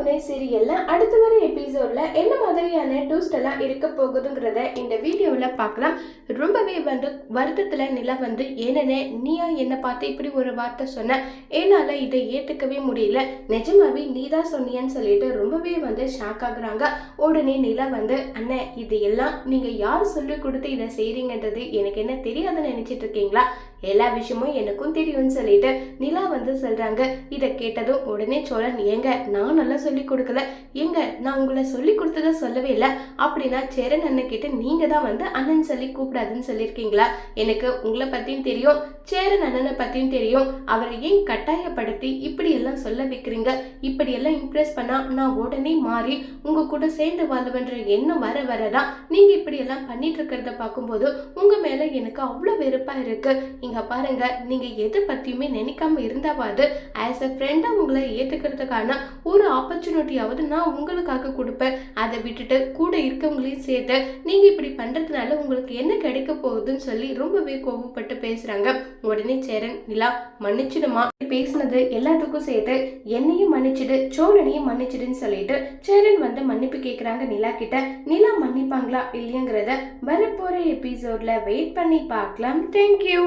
துணை சீரியல்ல அடுத்து வர எபிசோட்ல என்ன மாதிரியான டூஸ்ட் எல்லாம் இருக்க போகுதுங்கிறத இந்த வீடியோல பார்க்கலாம். ரொம்பவே வந்து வருத்தத்துல நிலா வந்து ஏனனே நீயா என்ன பார்த்து இப்படி ஒரு வார்த்தை சொன்ன? என்னால இதை ஏத்துக்கவே முடியல. நிஜமாவே நீ தான் சொன்னியன்னு சொல்லிட்டு ரொம்பவே வந்து ஷாக் ஆகுறாங்க. உடனே நிலா வந்து அண்ணே இது எல்லாம் நீங்க யார் சொல்லி கொடுத்து இதை செய்றீங்கன்றது எனக்கு என்ன தெரியாதுன்னு நினைச்சிட்டு இருக்கீங்களா? எல்லா விஷயமும் எனக்கும் தெரியும்னு சொல்லிட்டு நிலா வந்து சொல்றாங்க. இதை கேட்டதும் உடனே சோழன் ஏங்க நான் நல்லா சொல்லி கொடுக்கல. ஏங்க நான் உங்களை சொல்லி கொடுத்ததை சொல்லவே இல்லை. அப்படின்னா சேரன் அண்ணன் கிட்ட நீங்க தான் வந்து அண்ணன் சொல்லி கூப்பிடாதுன்னு சொல்லியிருக்கீங்களா? எனக்கு உங்களை பத்தியும் தெரியும் சேரன் அண்ணனை பத்தியும் தெரியும். அவரை ஏன் கட்டாயப்படுத்தி இப்படி எல்லாம் சொல்ல வைக்கிறீங்க? இப்படி எல்லாம் இம்ப்ரெஸ் பண்ணா நான் உடனே மாறி உங்க கூட சேர்ந்து வாழுவன்ற எண்ணம் வர வரதான் நீங்க இப்படி எல்லாம் பண்ணிட்டு இருக்கிறத பார்க்கும்போது உங்க மேல எனக்கு அவ்வளோ வெறுப்பா இருக்கு. நீங்கள் பாருங்கள் நீங்கள் எதை பற்றியுமே நினைக்காம இருந்தாவது. ஆஸ் அ ஃப்ரெண்டாக உங்களை ஏற்றுக்கிறதுக்கான ஒரு ஆப்பர்ச்சுனிட்டியாவது நான் உங்களுக்காக கொடுப்பேன். அதை விட்டுட்டு கூட இருக்கவங்களையும் சேர்த்து நீங்கள் இப்படி பண்ணுறதுனால உங்களுக்கு என்ன கிடைக்க போகுதுன்னு சொல்லி ரொம்பவே கோபப்பட்டு பேசுகிறாங்க உடனே சேரன் நிலா மன்னிச்சிடுமா? பேசினது எல்லாத்துக்கும் சேர்த்து என்னையும் மன்னிச்சிடு சோழனையும் மன்னிச்சிடுன்னு சொல்லிட்டு சேரன் வந்து மன்னிப்பு கேட்குறாங்க நிலா கிட்ட நிலா மன்னிப்பாங்களா இல்லையங்கிறத வரப்போகிற எபிசோடில் வெயிட் பண்ணி பார்க்கலாம். தேங்க்யூ